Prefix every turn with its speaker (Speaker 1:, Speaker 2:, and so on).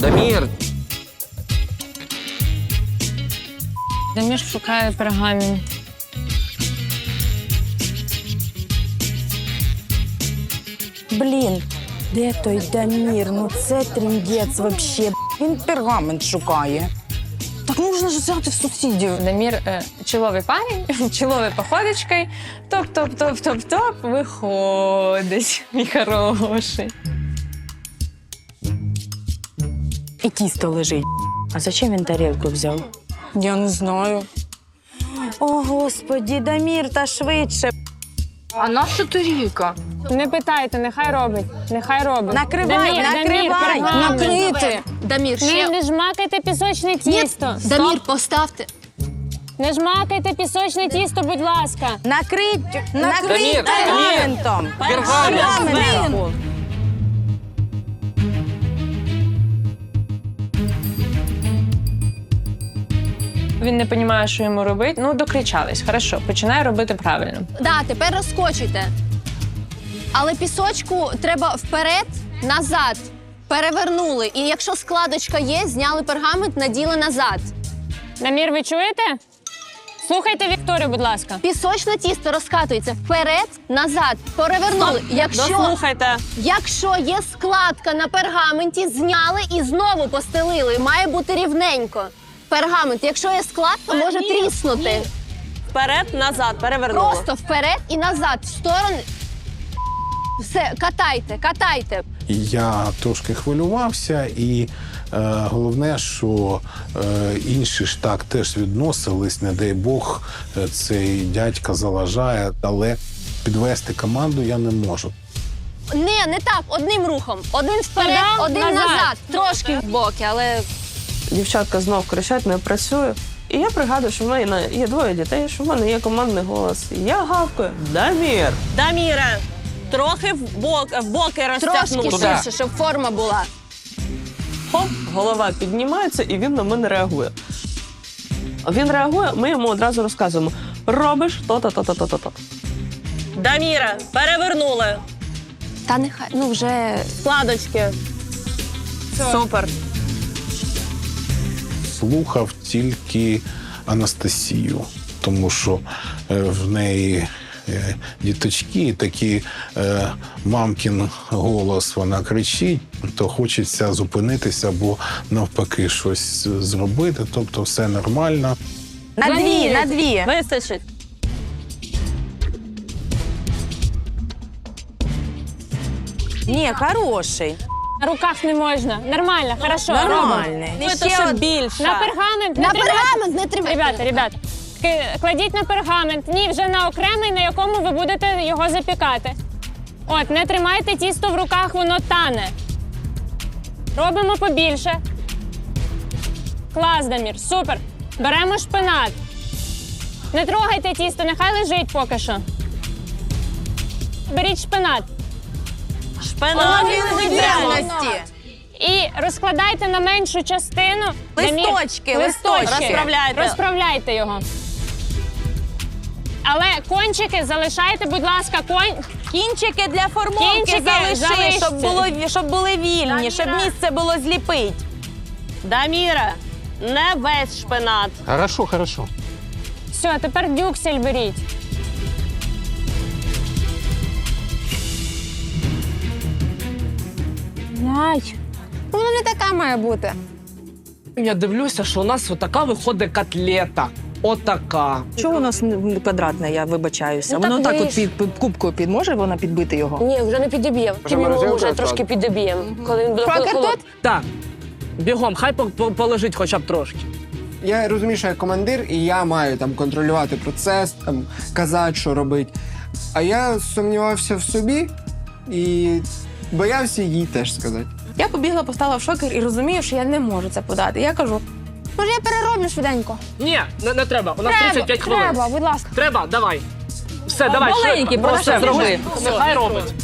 Speaker 1: Дамір,
Speaker 2: Дамір шукає пергамент.
Speaker 3: Блін, де той Дамір? Ну це тріндець вообще. Він пергамент шукає. Так можна ж взяти в сусідів.
Speaker 2: Дамір е, чоловий парень, чоловий походочкою. Топ-топ-топ-топ-топ, виходить, мій хороший.
Speaker 3: І тісто лежить. А зачем він тарілку взяв? Я не знаю. О, господі, Дамір, та швидше.
Speaker 4: А наша тарілка?
Speaker 2: Не питайте, нехай робить. Нехай робить.
Speaker 3: Накривай,
Speaker 2: Дамір,
Speaker 3: накривай,
Speaker 2: Дамір, пергамент.
Speaker 3: накрити.
Speaker 4: Дамір,
Speaker 2: Не,
Speaker 4: ще.
Speaker 2: не жмакайте пісочне тісто. Стоп.
Speaker 4: Дамір, поставте.
Speaker 2: Не жмакайте пісочне тісто, будь ласка.
Speaker 3: Накрить, накрить
Speaker 1: Дамір,
Speaker 3: пергаментом.
Speaker 1: Пергамент.
Speaker 3: Пергаментом.
Speaker 2: Він не розуміє, що йому робити. Ну, докричались. Хорошо, починай робити правильно.
Speaker 4: Да, тепер розкочуйте. Але пісочку треба вперед, назад. Перевернули. І якщо складочка є, зняли пергамент, наділи назад.
Speaker 2: Дамір, ви чуєте? Слухайте Вікторію, будь ласка.
Speaker 4: Пісочне тісто розкатується вперед, назад. Перевернули. Якщо,
Speaker 2: Дослухайте.
Speaker 4: якщо є складка на пергаменті, зняли і знову постелили. Має бути рівненько. Пергамент, якщо є складка, може тріснути.
Speaker 5: Вперед, назад, перевернули.
Speaker 4: Просто вперед і назад, в сторони. Все, катайте, катайте.
Speaker 6: Я трошки хвилювався, і е, головне, що е, інші ж так теж відносились, не дай Бог, е, цей дядька заважає, але підвести команду я не можу.
Speaker 4: Не, не так, одним рухом. Один вперед,
Speaker 2: Туди,
Speaker 4: один
Speaker 2: назад.
Speaker 4: назад. Трошки в боки, але
Speaker 5: Дівчатка знов кричать, не працюю. І я пригадую, що в мене є двоє дітей, що в мене є командний голос. Я гавкаю. Дамір!
Speaker 7: Даміре, трохи в бок в боки
Speaker 4: трошки
Speaker 7: розтягнути.
Speaker 4: Ширше, щоб форма була.
Speaker 5: Хоп, голова піднімається, і він на мене реагує. Він реагує, ми йому одразу розказуємо: робиш то-то, то-то, то-то, то.
Speaker 7: Даміре, перевернули.
Speaker 4: Та нехай, ну вже
Speaker 7: Складочки. Супер.
Speaker 6: Слухав тільки Анастасію, тому що е, в неї е, діточки, і такий е, мамкін голос вона кричить, то хочеться зупинитися або навпаки щось зробити. Тобто все нормально.
Speaker 3: На дві, на дві.
Speaker 7: Вистачить.
Speaker 3: Ні, хороший.
Speaker 2: На руках не можна. Нормально, хорошо. робимо.
Speaker 3: Нормальний.
Speaker 7: Ще ще більше.
Speaker 2: На пергамент. не
Speaker 4: на пергамент не тримайте.
Speaker 2: Ребята, ребята, кладіть на пергамент. Ні, вже на окремий, на якому ви будете його запікати. От, не тримайте тісто в руках, воно тане. Робимо побільше. Клас, Дамір, супер. Беремо шпинат. Не трогайте тісто, нехай лежить поки що. Беріть шпинат.
Speaker 7: Шпинат.
Speaker 3: Ідеальності.
Speaker 2: І розкладайте на меншу частину.
Speaker 3: Листочки, листочки.
Speaker 7: Розправляйте.
Speaker 2: Розправляйте його. Але кончики залишайте, будь ласка, конь.
Speaker 3: Кінчики для формовки
Speaker 2: Кінчики
Speaker 3: залиши,
Speaker 2: залиште.
Speaker 3: щоб, було, щоб були вільні, щоб місце було зліпить.
Speaker 7: Даміре, не весь шпинат.
Speaker 6: Хорошо, хорошо.
Speaker 2: Все, тепер дюксель беріть. Яй.
Speaker 3: Вона не така має бути.
Speaker 5: Я дивлюся, що у нас отака виходить котлета. Отака.
Speaker 8: Чого у нас не квадратне, я вибачаюся?
Speaker 2: Ну,
Speaker 8: Воно
Speaker 2: так
Speaker 8: так, от під, під кубкою під може вона підбити його?
Speaker 2: Ні, вже не підіб'ємо. Тім'ємо вже трошки підіб'ємо. Коли він буде
Speaker 3: Шокер
Speaker 2: холод-
Speaker 3: тут?
Speaker 5: Так. Бігом, хай по- по- полежить хоча б трошки.
Speaker 9: Я розумію, що я командир, і я маю там контролювати процес, там казати, що робити. А я сумнівався в собі і боявся їй теж сказати.
Speaker 10: Я побігла, постала в шокер і розумію, що я не можу це подати. Я кажу: може, я перероблю швиденько.
Speaker 5: Ні, не, не треба. У нас 35 хвилин.
Speaker 10: треба, будь ласка.
Speaker 5: Треба, давай. Все, давай.
Speaker 10: маленький,
Speaker 5: швидко.
Speaker 10: просто
Speaker 5: Все,
Speaker 10: зроби.
Speaker 5: Нехай робить.